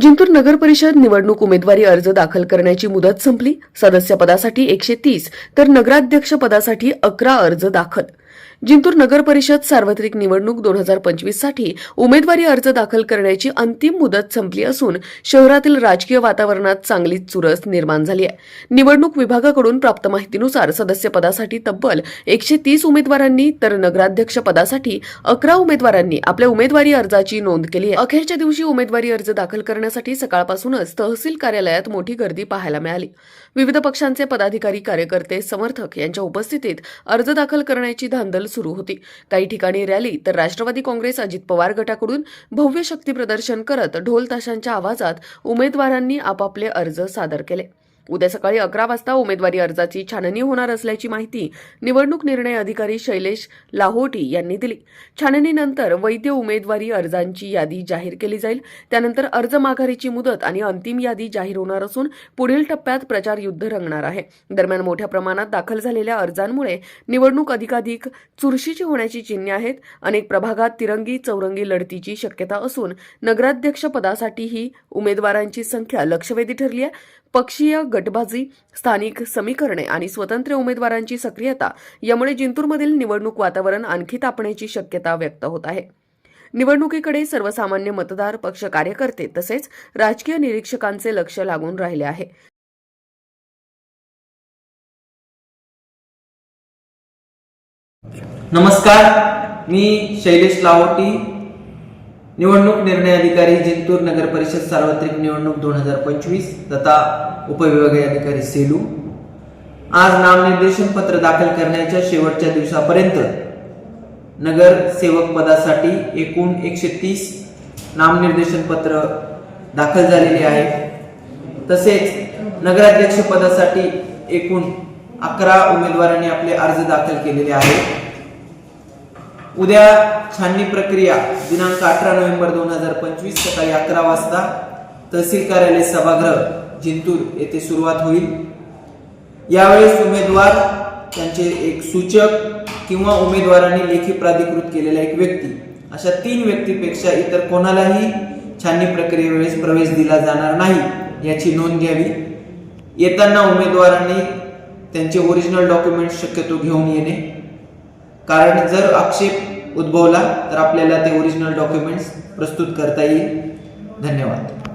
जिंतूर नगर परिषद निवडणूक उमेदवारी अर्ज दाखल करण्याची मुदत संपली. सदस्यपदासाठी एकशे तीस तर नगराध्यक्ष पदासाठी अकरा अर्ज दाखल. जिंतूर नगर परिषद सार्वत्रिक निवडणूक दोन हजार पंचवीससाठी उमेदवारी अर्ज दाखल करण्याची अंतिम मुदत संपली असून शहरातील राजकीय वातावरणात चांगलीच चुरस निर्माण झाली आहे. निवडणूक विभागाकडून प्राप्त माहितीनुसार सदस्यपदासाठी तब्बल एकशे तीस उमेदवारांनी तर नगराध्यक्ष पदासाठी अकरा उमेदवारांनी आपल्या उमेदवारी अर्जाची नोंद केली आहे. अखेरच्या दिवशी उमेदवारी अर्ज दाखल करण्यासाठी सकाळपासूनच तहसील कार्यालयात मोठी गर्दी पाहायला मिळाली. विविध पक्षांचे पदाधिकारी कार्यकर्ते समर्थक यांच्या उपस्थितीत अर्ज दाखल करण्याची धांदल सुरू होती. काही ठिकाणी रॅली तर राष्ट्रवादी काँग्रेस अजित पवार गटाकडून भव्य शक्ती प्रदर्शन करत ढोल ताशांच्या आवाजात उमेदवारांनी आपापले अर्ज सादर केले. उद्या सकाळी अकरा वाजता उमेदवारी अर्जाची छाननी होणार असल्याची माहिती निवडणूक निर्णय अधिकारी शैलेश लाहोटी यांनी दिली. छाननीनंतर वैध उमेदवारी अर्जांची यादी जाहीर केली जाईल. त्यानंतर अर्ज माघारीची मुदत आणि अंतिम यादी जाहीर होणार असून पुढील टप्प्यात प्रचार युद्ध रंगणार आहे. दरम्यान मोठ्या प्रमाणात दाखल झालेल्या अर्जांमुळे निवडणूक अधिकाधिक चुरशीची होण्याची चिन्हे आहेत. अनेक प्रभागात तिरंगी चौरंगी लढतीची शक्यता असून नगराध्यक्ष पदासाठीही उमेदवारांची संख्या लक्षवेधी ठरली आहे. पक्षीय गटबाजी स्थानिक समीकरणे आणि स्वतंत्र उमेदवारांची सक्रियता यामुळे जिंतूरमधील निवडणूक वातावरण आणखी तापण्याची शक्यता व्यक्त होत आहे. निवडणुकीकडे सर्वसामान्य मतदार पक्ष कार्यकर्ते तसेच राजकीय निरीक्षकांचे लक्ष लागून राहिले आहे. नमस्कार मी शैलेश लाहोटी निवडणूक निर्णय अधिकारी जिंतूर नगर परिषद सार्वत्रिक निवडणूक दोन हजार पंचवीस तथा उपविभागीय अधिकारी सेलू. आज नामनिर्देशन पत्र दाखल करण्याच्या शेवटच्या दिवसापर्यंत नगर सेवक पदासाठी एकूण एकशे तीस नामनिर्देशन पत्र दाखल झालेले आहे. तसेच नगराध्यक्ष पदासाठी एकूण अकरा उमेदवारांनी आपले अर्ज दाखल केलेले आहेत. उद्या छाननी प्रक्रिया दिनांक अठरा नोव्हेंबर दोन हजार पंचवीस सकाळी अकरा वाजता तहसील कार्यालय सभागृह जिंतूर येथे सुरुवात होईल. यावेळेस उमेदवार त्यांचे एक सूचक किंवा उमेदवारांनी लेखी प्राधिकृत केलेला एक व्यक्ती. अशा तीन व्यक्तीपेक्षा इतर कोणालाही छाननी प्रक्रियेवेळेस प्रवेश दिला जाणार नाही याची नोंद घ्यावी. येताना उमेदवारांनी त्यांचे ओरिजिनल डॉक्युमेंट शक्यतो घेऊन येणे. कारण जर आक्षेप उद्भवला तर आपल्याला ते ओरिजिनल डॉक्युमेंट्स प्रस्तुत करता येईल. धन्यवाद.